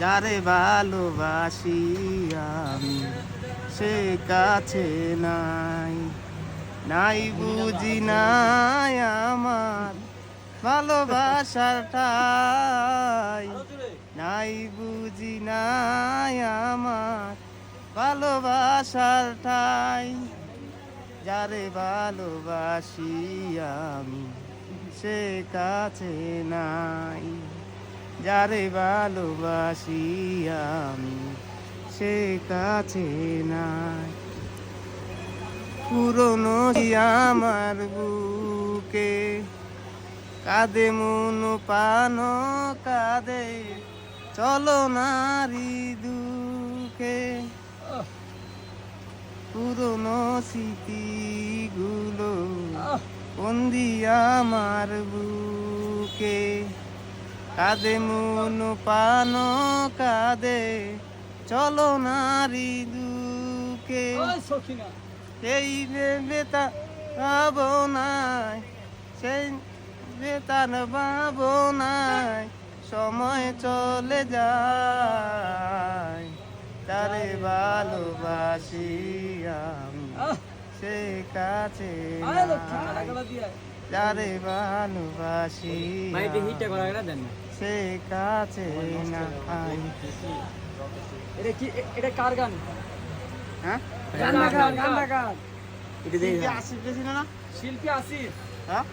যারে ভালোবাসি আমি, সে কাছে নাই। নাই বুঝি নাই আমার ভালোবাসার ঠাই। নাই বুঝি নাই আমার ভালোবাসার ঠাই। যারে ভালোবাসি আমি, সে কাছে নাই। যারে ভালোবাসি আমি সে কাছে নাই। পুরনো আমার বুকে, কাঁদে মন পান, কাঁদে চলো নারী দুঃখে। পুরনো স্মৃতিগুলো বন্দি আমার বুকে। কাঁদে মন পান কাঁদে চলো নারী দুঃখে সেই বেতা ভাবনায় সেই বেতার ভাবনায় সময় চলে যায়। তারে ভালোবাসি আমি সে কাছে নাই। যারে ভালোবাসি সে কাছে নাই এটা কি এটা কার গান? হ্যাঁ? গান গান গান এটা আসিফ না? শিল্পী আসিফ। হ্যাঁ?